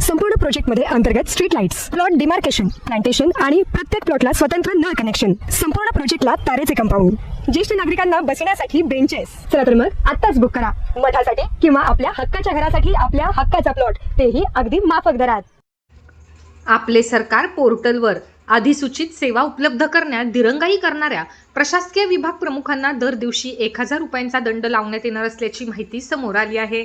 संपूर्ण प्रोजेक्टमध्ये अंतर्गत street lights plot demarcation plantation आणि प्रत्येक प्लॉटला स्वतंत्र नळ कनेक्शन संपूर्ण प्रोजेक्टला तारेचे कंपाऊंड ज्येष्ठ नागरिकांना बसण्यासाठी बेंचेस चला तर मग आत्ताच बुक करा. मठासाठी किंवा आपल्या हक्काच्या घरासाठी आपल्या हक्काचा प्लॉट तेही अगदी माफक दरात. आपले सरकार पोर्टलवर अधिसूचित सेवा उपलब्ध करण्यात दिरंगाई करणाऱ्या प्रशासकीय विभाग प्रमुखांना दर दिवशी एक हजार रुपयांचा दंड लावण्यात येणार असल्याची माहिती समोर आली आहे.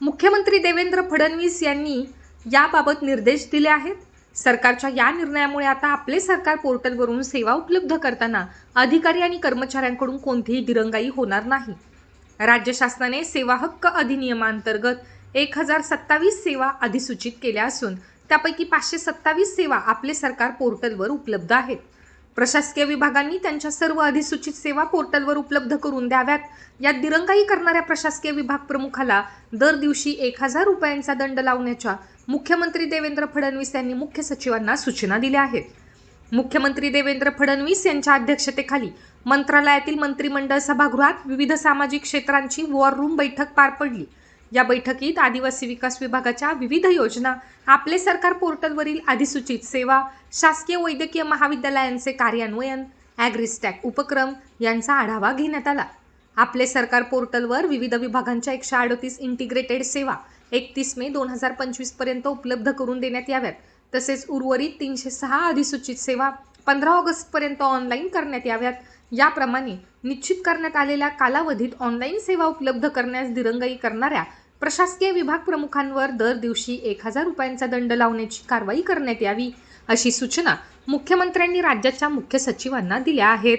मुख्यमंत्री देवेंद्र फडणवीस यांनी याबाबत निर्देश दिले आहेत. सरकारच्या या निर्णयामुळे आता आपले सरकार पोर्टलवरून सेवा उपलब्ध करताना अधिकारी आणि कर्मचाऱ्यांकडून कोणतीही दिरंगाई होणार नाही. राज्य शासनाने सेवा हक्क अधिनियमांतर्गत एक हजार सत्तावीस सेवा अधिसूचित केल्या असून त्यापैकी पाचशे सत्तावीस सेवा आपले सरकार पोर्टलवर उपलब्ध आहेत. प्रशासकीय विभागांनी त्यांच्या सर्व अधिसूचित सेवा पोर्टलवर उपलब्ध करून द्याव्यात. यात दिरंगाई करणाऱ्या प्रशासकीय विभाग प्रमुखाला दर दिवशी एक हजार रुपयांचा दंड लावण्याच्या मुख्यमंत्री देवेंद्र फडणवीस यांनी मुख्य सचिवांना सूचना दिल्या आहेत. मुख्यमंत्री देवेंद्र फडणवीस यांच्या अध्यक्षतेखाली मंत्रालयातील मंत्रिमंडळ सभागृहात विविध सामाजिक क्षेत्रांची वॉर रूम बैठक पार पडली. या बैठकीत आदिवासी विकास विभागाच्या विविध योजना आपले सरकार पोर्टलवरील अधिसूचित सेवा शासकीय वैद्यकीय महाविद्यालयांचे कार्यान्वयन ॲग्रिस्टॅक उपक्रम यांचा आढावा घेण्यात आला. आपले सरकार पोर्टलवर विविध विभागांच्या एकशे अडतीस इंटिग्रेटेड सेवा एकतीस मे दोन हजार पंचवीसपर्यंत उपलब्ध करून देण्यात याव्यात. तसेच उर्वरित तीनशे सहा अधिसूचित सेवा पंधरा ऑगस्टपर्यंत ऑनलाईन करण्यात याव्यात. याप्रमाणे निश्चित करण्यात आलेल्या कालावधीत ऑनलाईन सेवा उपलब्ध करण्यास दिरंगाई करणाऱ्या प्रशासकीय विभाग प्रमुखांवर दर दिवशी एक हजार रुपयांचा दंड लावण्याची कारवाई करण्यात यावी अशी सूचना मुख्यमंत्र्यांनी राज्याच्या मुख्य सचिवांना दिल्या आहेत.